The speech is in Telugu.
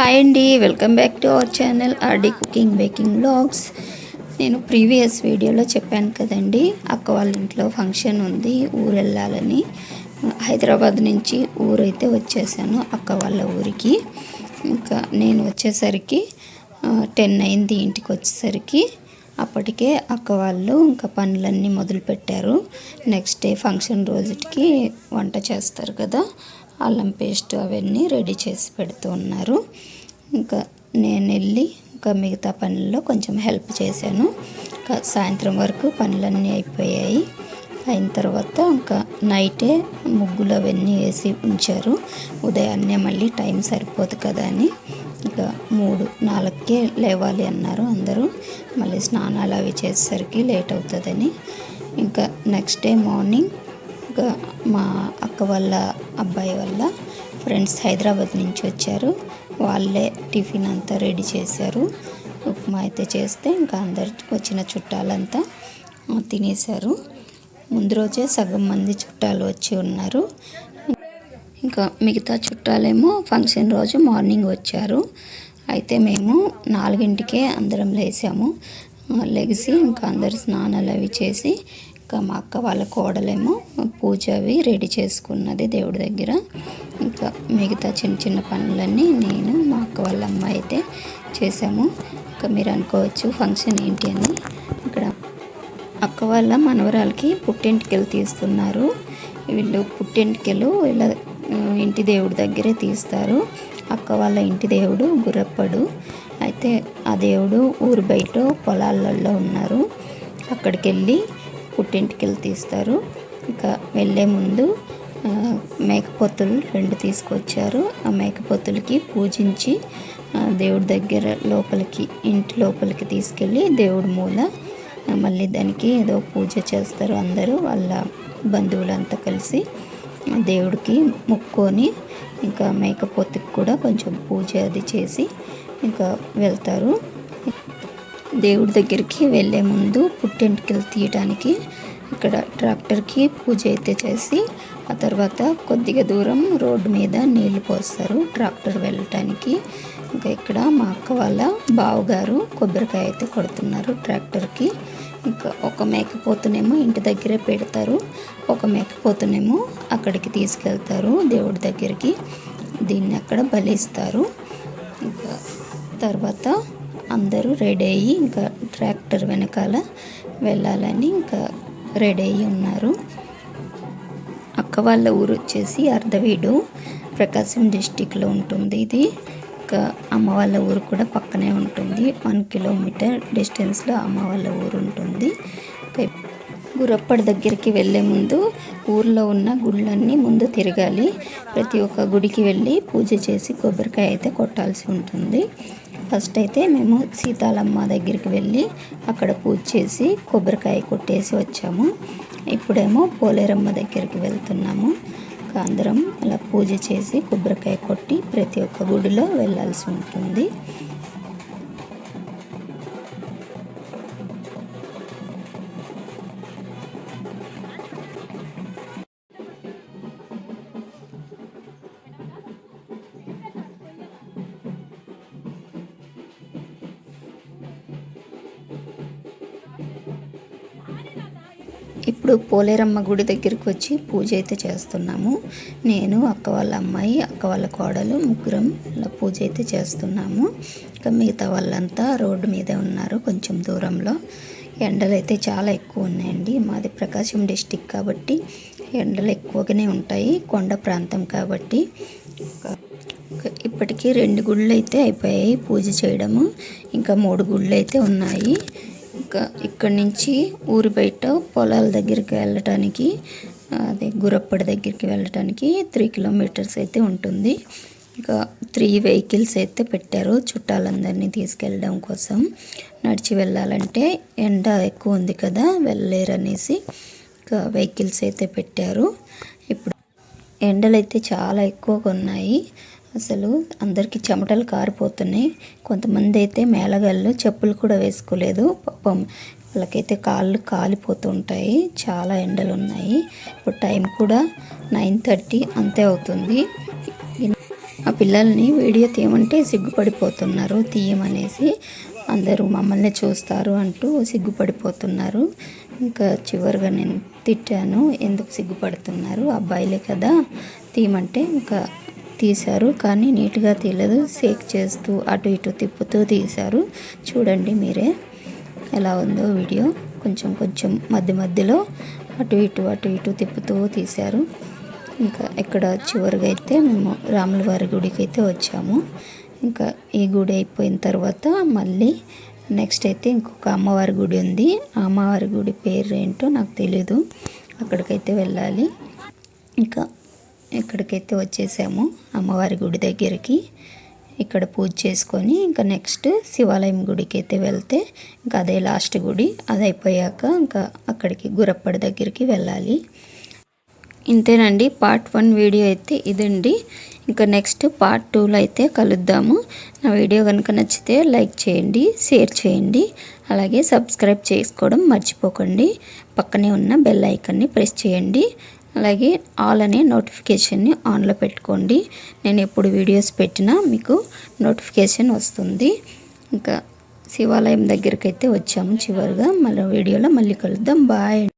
హాయ్ అండి welcome back to our channel RD cooking baking blogs. నేను ప్రీవియస్ వీడియోలో చెప్పాను కదండి అక్క వాళ్ళ ఇంట్లో ఫంక్షన్ ఉంది ఊరు వెళ్ళాలని. హైదరాబాద్ నుంచి ఊరైతే వచ్చేసాను అక్క వాళ్ళ ఊరికి. ఇంకా నేను వచ్చేసరికి టెన్ అయింది ఇంటికి వచ్చేసరికి. అప్పటికే అక్క వాళ్ళు ఇంకా పనులన్నీ మొదలుపెట్టారు. నెక్స్ట్ డే ఫంక్షన్ రోజుకి వంట చేస్తారు కదా. అల్లం పేస్ట్ అవన్నీ రెడీ చేసి పెడుతూ ఉన్నారు. ఇంకా నేను వెళ్ళి ఇంకా మిగతా పనుల్లో కొంచెం హెల్ప్ చేశాను. ఇంకా సాయంత్రం వరకు పనులన్నీ అయిపోయాయి. అయిన తర్వాత ఇంకా నైటే ముగ్గులు అవన్నీ వేసి ఉంచారు. ఉదయాన్నే మళ్ళీ టైం సరిపోదు కదా అని ఇంకా మూడు నాలుగుకే లేవాలి అన్నారు అందరూ. మళ్ళీ స్నానాలు అవి చేసేసరికి లేట్ అవుతుందని. ఇంకా నెక్స్ట్ డే మార్నింగ్ ఇంకా మా అక్క వాళ్ళ అబ్బాయి వాళ్ళ ఫ్రెండ్స్ హైదరాబాద్ నుంచి వచ్చారు. వాళ్ళే టిఫిన్ అంతా రెడీ చేశారు. ఉప్మా అయితే చేస్తే ఇంకా అందరు వచ్చిన చుట్టాలంతా తినేశారు. ముందు రోజే సగం మంది చుట్టాలు వచ్చి ఉన్నారు. ఇంకా మిగతా చుట్టాలేమో ఫంక్షన్ రోజు మార్నింగ్ వచ్చారు. అయితే మేము నాలుగింటికే అందరం లేసాము. లెగిసి ఇంకా అందరు స్నానాలు అవి చేసి ఇంకా మా అక్క వాళ్ళ కోడలేమో పూజ అవి రెడీ చేసుకున్నది దేవుడి దగ్గర. ఇంకా మిగతా చిన్న చిన్న పనులన్నీ నేను మా అక్క వాళ్ళ అమ్మాయి అయితే చేసాము ఇంకా మీరు అనుకోవచ్చు ఫంక్షన్ ఏంటి అని. ఇక్కడ అక్క వాళ్ళ మనవరాలకి పుట్టింటికెళ్ళి తీస్తున్నారు. వీళ్ళు పుట్టింటికెళ్ళు ఇలా ఇంటి దేవుడి దగ్గరే తీస్తారు. అక్క వాళ్ళ ఇంటి దేవుడు గుర్రప్పడు. అయితే ఆ దేవుడు ఊరు బయట పొలాలలో ఉన్నారు. అక్కడికి వెళ్ళి పుట్టింటికి వెళ్ళి తీస్తారు. ఇంకా వెళ్ళే ముందు మేకపోతులు రెండు తీసుకొచ్చారు. ఆ మేకపోతులకి పూజించి దేవుడి దగ్గర లోపలికి ఇంటి లోపలికి తీసుకెళ్ళి దేవుడి మూల మళ్ళీ దానికి ఏదో పూజ చేస్తారు అందరూ వాళ్ళ బంధువులంతా కలిసి. దేవుడికి మొక్కుకొని ఇంకా మేకపోతుకి కూడా కొంచెం పూజ అది చేసి ఇంకా వెళ్తారు. దేవుడి దగ్గరికి వెళ్ళే ముందు పుట్టింటికి తీయడానికి ఇక్కడ ట్రాక్టర్కి పూజ అయితే చేసి ఆ తర్వాత కొద్దిగా దూరం రోడ్డు మీద నీళ్ళు పోస్తారు ట్రాక్టర్ వెళ్ళటానికి. ఇంకా ఇక్కడ మా అక్క వాళ్ళ బావగారు కొబ్బరికాయ అయితే కొడుతున్నారు ట్రాక్టర్కి. ఇంకా ఒక మేకపోతునేమో ఇంటి దగ్గరే పెడతారు ఒక మేకపోతునేమో అక్కడికి తీసుకెళ్తారు దేవుడి దగ్గరికి. దీన్ని అక్కడ బలిస్తారు. ఇంకా తర్వాత అందరూ రెడీ అయ్యి ఇంకా ట్రాక్టర్ వెనకాల వెళ్ళాలని ఇంకా రెడీ అయ్యి ఉన్నారు. అక్క వాళ్ళ ఊరు వచ్చేసి అర్ధవీడు ప్రకాశం డిస్టిక్లో ఉంటుంది ఇది. ఇంకా అమ్మ వాళ్ళ ఊరు కూడా పక్కనే ఉంటుంది. వన్ కిలోమీటర్ డిస్టెన్స్లో అమ్మ వాళ్ళ ఊరు ఉంటుంది. గురప్పటి గురప్పడి దగ్గరికి వెళ్ళే ముందు ఊర్లో ఉన్న గుళ్ళన్నీ ముందు తిరగాలి. ప్రతి ఒక్క గుడికి వెళ్ళి పూజ చేసి కొబ్బరికాయ అయితే కొట్టాల్సి ఉంటుంది. ఫస్ట్ అయితే మేము సీతాలమ్మ దగ్గరికి వెళ్ళి అక్కడ పూజ చేసి కొబ్బరికాయ కొట్టేసి వచ్చాము. ఇప్పుడేమో పోలేరమ్మ దగ్గరికి వెళ్తున్నాము. అందరం అలా పూజ చేసి కొబ్బరికాయ కొట్టి ప్రతి ఒక్క గుడిలో వెళ్ళాల్సి ఉంటుంది. ఇప్పుడు పోలేరమ్మ గుడి దగ్గరికి వచ్చి పూజ అయితే చేస్తున్నాము. నేను అక్క వాళ్ళ అమ్మాయి అక్క వాళ్ళ కోడలు ముగ్గురం ఇలా పూజ అయితే చేస్తున్నాము. ఇంకా మిగతా వాళ్ళంతా రోడ్డు మీదే ఉన్నారు కొంచెం దూరంలో. ఎండలు అయితే చాలా ఎక్కువ ఉన్నాయండి. మాది ప్రకాశం డిస్టిక్ కాబట్టి ఎండలు ఎక్కువగానే ఉంటాయి కొండ ప్రాంతం కాబట్టి. ఇప్పటికీ రెండు గుళ్ళు అయితే అయిపోయాయి పూజ చేయడము. ఇంకా మూడు గుళ్ళు అయితే ఉన్నాయి. ఇంకా ఇక్కడి నుంచి ఊరి బయట పొలాల దగ్గరికి వెళ్ళటానికి అదే గురప్పడి దగ్గరికి వెళ్ళటానికి త్రీ కిలోమీటర్స్ అయితే ఉంటుంది. ఇంకా త్రీ వెహికల్స్ అయితే పెట్టారు చుట్టాలందరినీ తీసుకెళ్ళడం కోసం. నడిచి వెళ్ళాలంటే ఎండ ఎక్కువ ఉంది కదా వెళ్ళలేరు అనేసి ఇంకా వెహికల్స్ అయితే పెట్టారు. ఇప్పుడు ఎండలు అయితే చాలా ఎక్కువగా ఉన్నాయి. అసలు అందరికీ చెమటలు కారిపోతున్నాయి. కొంతమంది అయితే మేళగాళ్ళు చెప్పులు కూడా వేసుకోలేదు. పాపం వాళ్ళకైతే కాళ్ళు కాలిపోతుంటాయి చాలా ఎండలు ఉన్నాయి. ఇప్పుడు టైం కూడా నైన్ థర్టీ అంతే అవుతుంది. ఆ పిల్లల్ని వీడియో తీయమంటే సిగ్గుపడిపోతున్నారు. తీయమనేసి అందరూ మమ్మల్ని చూస్తారు అంటూ సిగ్గుపడిపోతున్నారు. ఇంకా చివరిగా నేను తిట్టాను. ఎందుకు సిగ్గుపడుతున్నారు? అబ్బాయిలే కదా. తీయమంటే ఇంకా తీశారు కానీ నీట్గా తీయలేదు. షేక్ చేస్తూ అటు ఇటు తిప్పుతూ తీశారు. చూడండి మీరే ఎలా ఉందో వీడియో. కొంచెం కొంచెం మధ్య మధ్యలో అటు ఇటు అటు ఇటు తిప్పుతూ తీశారు. ఇంకా ఇక్కడ చివరిగా అయితే మేము రాములవారి గుడికి అయితే వచ్చాము. ఇంకా ఈ గుడి అయిపోయిన తర్వాత మళ్ళీ నెక్స్ట్ అయితే ఇంకొక అమ్మవారి గుడి ఉంది. ఆ అమ్మవారి గుడి పేరు ఏంటో నాకు తెలీదు. అక్కడికైతే వెళ్ళాలి. ఇంకా ఇక్కడికైతే వచ్చేసాము అమ్మవారి గుడి దగ్గరికి. ఇక్కడ పూజ చేసుకొని ఇంకా నెక్స్ట్ శివాలయం గుడికి అయితే వెళ్తే ఇంకా అదే లాస్ట్ గుడి. అది అయిపోయాక ఇంకా అక్కడికి గురప్పడి దగ్గరికి వెళ్ళాలి. ఇంతేనండి. పార్ట్ వన్ వీడియో అయితే ఇదండి. ఇంకా నెక్స్ట్ పార్ట్ టూలో అయితే కలుద్దాము. నా వీడియో కనుక నచ్చితే లైక్ చేయండి షేర్ చేయండి. అలాగే సబ్స్క్రైబ్ చేసుకోవడం మర్చిపోకండి. పక్కనే ఉన్న బెల్ ఐకన్ని ప్రెస్ చేయండి. అలాగే ఆల్ అనే నోటిఫికేషన్ని ఆన్లో పెట్టుకోండి. నేను ఎప్పుడు వీడియోస్ పెట్టినా మీకు నోటిఫికేషన్ వస్తుంది. ఇంకా శివాలయం దగ్గరికి అయితే వచ్చాము చివరిగా. మళ్ళీ వీడియోలో మళ్ళీ కలుద్దాం. బాయ్